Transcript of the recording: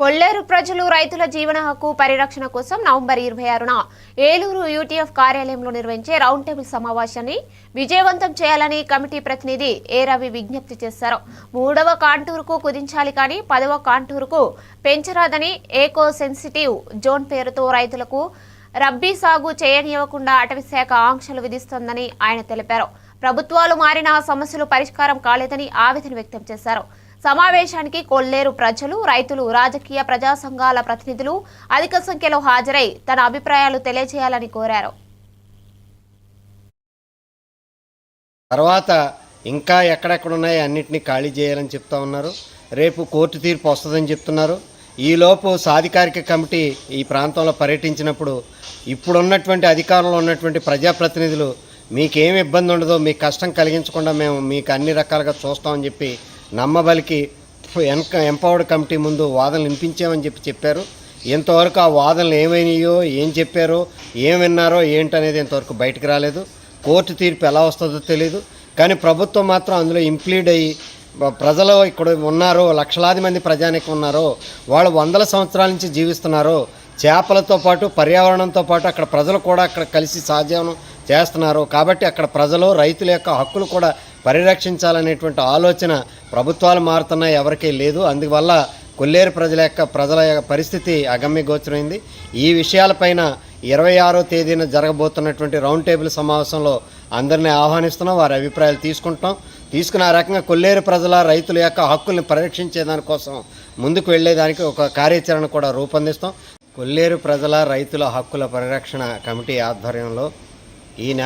కొల్లేరు ప్రజలు రైతుల జీవన హక్కు పరిరక్షణ కోసం నవంబర్ ఇరవై ఆరున ఏలూరు యూటీఎఫ్ కార్యాలయంలో నిర్వహించే రౌండ్ టేబుల్ సమావేశాన్ని విజయవంతం చేయాలని కమిటీ ప్రతినిధి ఏ రవి విజ్ఞప్తి చేశారు. మూడవ కాంటూరుకు కుదించాలి కానీ పదవ కాంటూరుకు పెంచరాదని ఏకో సెన్సిటివ్ జోన్ పేరుతో రైతులకు రబ్బీ సాగు చేయనివ్వకుండా అటవీశాఖ ఆంక్షలు విధిస్తోందని ఆయన తెలిపారు. ప్రభుత్వాలు మారినా సమస్యలు పరిష్కారం కాలేదని ఆవేదన వ్యక్తం చేశారు. సమావేశానికి కొల్లేరు ప్రజలు రైతులు రాజకీయ ప్రజా సంఘాల ప్రతినిధులు అధిక సంఖ్యలో హాజరై తన అభిప్రాయాలు తెలియజేయాలని కోరారు. తర్వాత ఇంకా ఎక్కడెక్కడ ఉన్నాయో అన్నింటినీ ఖాళీ చేయాలని చెప్తా ఉన్నారు. రేపు కోర్టు తీర్పు వస్తుందని చెప్తున్నారు. ఈలోపు సాధికారిక కమిటీ ఈ ప్రాంతంలో పర్యటించినప్పుడు ఇప్పుడున్నటువంటి అధికారంలో ఉన్నటువంటి ప్రజాప్రతినిధులు మీకేం ఇబ్బంది ఉండదో మీకు కష్టం కలిగించకుండా మేము మీకు అన్ని రకాలుగా చూస్తామని చెప్పి నమ్మబలికి ఎన్క ఎంపవర్డ్ కమిటీ ముందు వాదనలు వినిపించామని చెప్పి చెప్పారు. ఇంతవరకు ఆ వాదనలు ఏమైనాయో ఏం చెప్పారో ఏం విన్నారో ఏంటనేది ఇంతవరకు బయటకు రాలేదు. కోర్టు తీర్పు ఎలా వస్తుందో తెలియదు కానీ ప్రభుత్వం మాత్రం అందులో ఇంప్లీడ్ అయ్యి ప్రజలు ఇక్కడ ఉన్నారో లక్షలాది మంది ప్రజానికి ఉన్నారో వాళ్ళు వందల సంవత్సరాల నుంచి జీవిస్తున్నారో చేపలతో పాటు పర్యావరణంతో పాటు అక్కడ ప్రజలు కూడా అక్కడ కలిసి సహజీవనం చేస్తున్నారు. కాబట్టి అక్కడ ప్రజలు రైతుల యొక్క హక్కులు కూడా పరిరక్షించాలనేటువంటి ఆలోచన ప్రభుత్వాలు మారుతున్నాయి. ఎవరికీ లేదు. అందువల్ల కొల్లేరు ప్రజల యొక్క ప్రజల యొక్క పరిస్థితి అగమ్యగోచరైంది ఈ విషయాలపైన ఇరవై ఆరో తేదీన జరగబోతున్నటువంటి రౌండ్ టేబుల్ సమావేశంలో అందరినీ ఆహ్వానిస్తున్నాం. వారి అభిప్రాయాలు తీసుకుంటాం తీసుకున్న ఆ రకంగా కొల్లేరు ప్రజల రైతుల యొక్క హక్కుల్ని పరిరక్షించే దానికోసం ముందుకు వెళ్ళేదానికి ఒక కార్యాచరణ కూడా రూపొందిస్తాం. కొల్లేరు ప్రజల రైతుల హక్కుల పరిరక్షణ కమిటీ ఆధ్వర్యంలో ఈ నెల